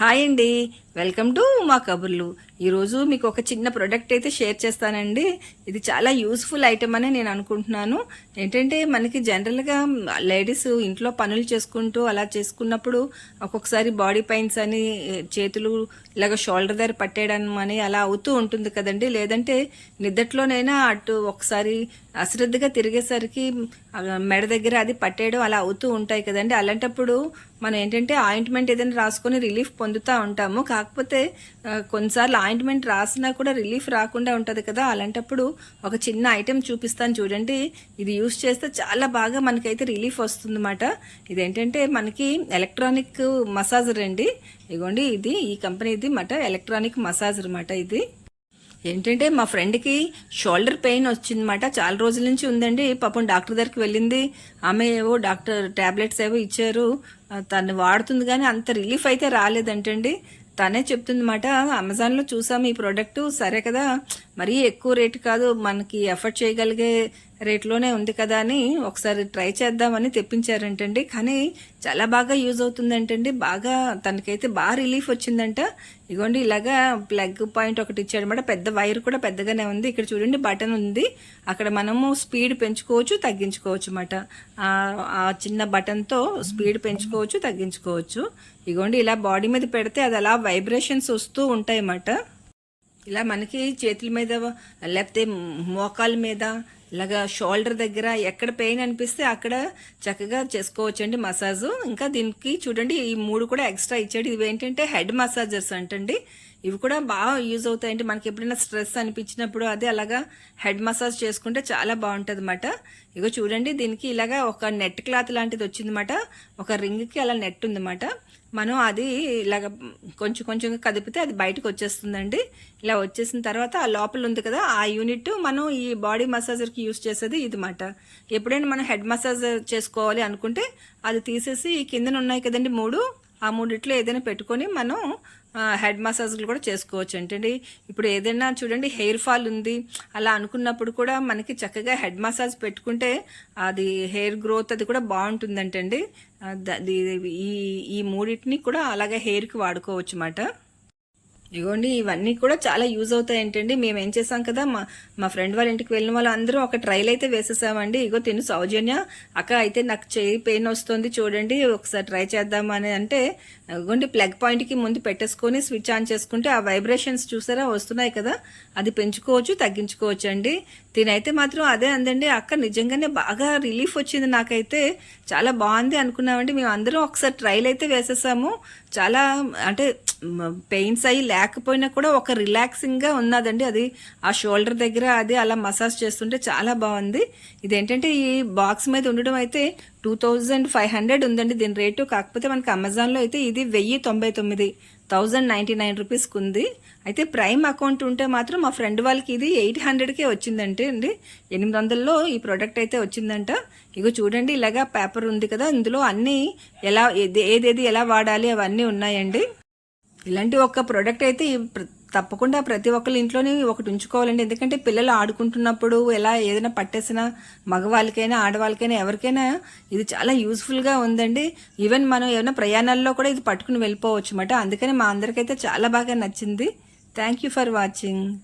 Hi అండి welcome to మా కబుర్లు. ఈరోజు మీకు ఒక చిన్న ప్రోడక్ట్ అయితే షేర్ చేస్తానండి. ఇది చాలా యూస్ఫుల్ ఐటమ్ అని నేను అనుకుంటున్నాను. ఏంటంటే మనకి జనరల్గా లేడీస్ ఇంట్లో పనులు చేసుకుంటూ అలా చేసుకున్నప్పుడు ఒక్కొక్కసారి బాడీ పెయిన్స్ అని చేతులు ఇలాగ షోల్డర్ దగ్గర పట్టేయడం అని అలా అవుతూ ఉంటుంది కదండి. లేదంటే నిద్దట్లోనైనా అటు ఒకసారి అశ్రద్ధగా తిరిగేసరికి మెడ దగ్గర అది పట్టేయడం అలా అవుతూ ఉంటాయి కదండి. అలాంటప్పుడు మనం ఏంటంటే ఆయింట్మెంట్ ఏదైనా రాసుకొని రిలీఫ్ పొందుతూ ఉంటాము. కాకపోతే కొన్నిసార్లు ఆయింట్మెంట్ రాసినా కూడా రిలీఫ్ రాకుండా ఉంటుంది కదా. అలాంటప్పుడు ఒక చిన్న ఐటెం చూపిస్తాను చూడండి. ఇది యూస్ చేస్తే చాలా బాగా మనకైతే రిలీఫ్ వస్తుందన్నమాట. ఇదేంటంటే మనకి ఎలక్ట్రానిక్ మసాజర్ అండి ఇగోండి ఇది ఈ కంపెనీది మాట ఎలక్ట్రానిక్ మసాజర్ అనమాట ఇది. ఏంటంటే మా ఫ్రెండ్కి షోల్డర్ పెయిన్ వచ్చిందన్నమాట. చాలా రోజుల నుంచి ఉందండి. పాపం డాక్టర్ దగ్గరికి వెళ్ళింది. ఆమె ఏవో డాక్టర్ టాబ్లెట్స్ ఏవో ఇచ్చారు. తను వాడుతుంది కానీ అంత రిలీఫ్ అయితే రాలేదంటండి. తనే చెప్తుందన్నమాట అమెజాన్లో చూసాము ఈ ప్రోడక్ట్ సరే కదా మరీ ఎక్కువ రేటు కాదు మనకి ఎఫర్ట్ చేయగలిగే రేట్లోనే ఉంది కదా అని ఒకసారి ట్రై చేద్దామని తెప్పించారంటండి. కానీ చాలా బాగా యూజ్ అవుతుందంటండి. బాగా తనకైతే బాగా రిలీఫ్ వచ్చిందంట. ఇగోండి ఇలాగా ప్లగ్ పాయింట్ ఒకటి ఇచ్చాడనమాట. పెద్ద వైర్ కూడా పెద్దగానే ఉంది. ఇక్కడ చూడండి బటన్ ఉంది. అక్కడ మనము స్పీడ్ పెంచుకోవచ్చు తగ్గించుకోవచ్చు అన్నమాట. ఆ- చిన్న బటన్తో స్పీడ్ పెంచుకోవచ్చు తగ్గించుకోవచ్చు. ఇగోండి ఇలా బాడీ మీద పెడితే అది అలా వైబ్రేషన్స్ వస్తూ ఉంటాయి అన్నమాట ఇలా మనకి చేతుల మీద లేకపోతే మోకాల మీద ఇలాగా షోల్డర్ దగ్గర ఎక్కడ పెయిన్ అనిపిస్తే అక్కడ చక్కగా చేసుకోవచ్చండి మసాజ్. ఇంకా దీనికి చూడండి ఈ మూడు కూడా ఎక్స్ట్రా ఇచ్చాడు. ఇవి ఏంటంటే హెడ్ మసాజర్స్ అంటండి. ఇవి కూడా బాగా యూజ్ అవుతాయండి. మనకి ఎప్పుడైనా స్ట్రెస్ అనిపించినప్పుడు అదే అలాగా హెడ్ మసాజ్ చేసుకుంటే చాలా బాగుంటుంది అనమాట ఇగో చూడండి దీనికి ఇలాగా ఒక నెట్ క్లాత్ లాంటిది వచ్చిందన్నమాట. ఒక రింగ్కి అలా నెట్ ఉందన్నమాట. మనం అది ఇలాగ కొంచెం కొంచెంగా కదిపితే అది బయటకు వచ్చేస్తుందండి. ఇలా వచ్చేసిన తర్వాత ఆ లోపల ఉంది కదా ఆ యూనిట్ మనం ఈ బాడీ మసాజర్కి యూస్ చేసేది ఇది మాట ఎప్పుడైనా మనం హెడ్ మసాజ్ చేసుకోవాలి అనుకుంటే అది తీసేసి ఈ కిందన ఉన్నాయి కదండి మూడు ఆ మూడిట్లో ఏదైనా పెట్టుకొని మనం హెడ్ మసాజ్లు కూడా చేసుకోవచ్చు. ఏంటండి ఇప్పుడు ఏదైనా చూడండి హెయిర్ ఫాల్ ఉంది. అలా అనుకున్నప్పుడు కూడా మనకి చక్కగా హెడ్ మసాజ్ పెట్టుకుంటే అది హెయిర్ గ్రోత్ అది కూడా బాగుంటుందంటండి. ఈ ఈ మూడింటిని కూడా అలాగే హెయిర్కి వాడుకోవచ్చు అన్నమాట ఇగోండి ఇవన్నీ కూడా చాలా యూజ్ అవుతాయి ఏంటండి మేము ఏం చేసాం కదా మా మా ఫ్రెండ్ వాళ్ళ ఇంటికి వెళ్ళిన వాళ్ళు అందరూ ఒక ట్రైల్ అయితే వేసేసామండి. ఇగో తిను సౌజన్య. అక్క అయితే నాకు చేయి పెయిన్ వస్తుంది చూడండి ఒకసారి ట్రై చేద్దాం అని అంటే ఇగోండి ప్లగ్ పాయింట్కి ముందు పెట్టేసుకొని స్విచ్ ఆన్ చేసుకుంటే ఆ వైబ్రేషన్స్ చూసారా వస్తున్నాయి కదా. అది పెంచుకోవచ్చు తగ్గించుకోవచ్చు అండి తినైతే మాత్రం అదే అందండి. అక్క నిజంగానే బాగా రిలీఫ్ వచ్చింది నాకైతే. చాలా బాగుంది అనుకున్నామండి. మేము అందరం ఒకసారి ట్రైల్ అయితే వేసేసాము. చాలా అంటే పెయిన్స్ అయ్యి లేకపోయినా కూడా ఒక రిలాక్సింగ్గా ఉన్నదండి. అది ఆ షోల్డర్ దగ్గర అది అలా మసాజ్ చేస్తుంటే చాలా బాగుంది. ఇదేంటంటే ఈ బాక్స్ మీద ఉండడం అయితే టూ థౌజండ్ ఫైవ్ హండ్రెడ్ ఉందండి. దీని రేటు కాకపోతే మనకి అమెజాన్లో అయితే ఇది వెయ్యి తొంభై తొమ్మిది థౌజండ్ నైంటీ నైన్ రూపీస్కి ఉంది అయితే ప్రైమ్ అకౌంట్ ఉంటే మాత్రం మా ఫ్రెండ్ వాళ్ళకి ఇది ఎయిట్ హండ్రెడ్కే వచ్చిందంటే అండి. ఎనిమిది వందల్లో ఈ ప్రోడక్ట్ అయితే వచ్చిందంట. ఇగో చూడండి ఇలాగా పేపర్ ఉంది కదా ఇందులో అన్నీ ఎలా ఏది ఏదేది ఎలా వాడాలి అవన్నీ ఉన్నాయండి. ఇలాంటి ఒక ప్రోడక్ట్ అయితే ఈ తప్పకుండా ప్రతి ఒక్కరి ఇంట్లోనే ఒకటి ఉంచుకోవాలండి. ఎందుకంటే పిల్లలు ఆడుకుంటున్నప్పుడు ఎలా ఏదైనా పట్టేసినా మగవాళ్ళకైనా ఆడవాళ్ళకైనా ఎవరికైనా ఇది చాలా యూస్ఫుల్గా ఉందండి. ఈవెన్ మనం ఏమైనా ప్రయాణాల్లో కూడా ఇది పట్టుకుని వెళ్ళిపోవచ్చు. అన్నమాట అందుకని మా అందరికైతే చాలా బాగా నచ్చింది. Thank you for watching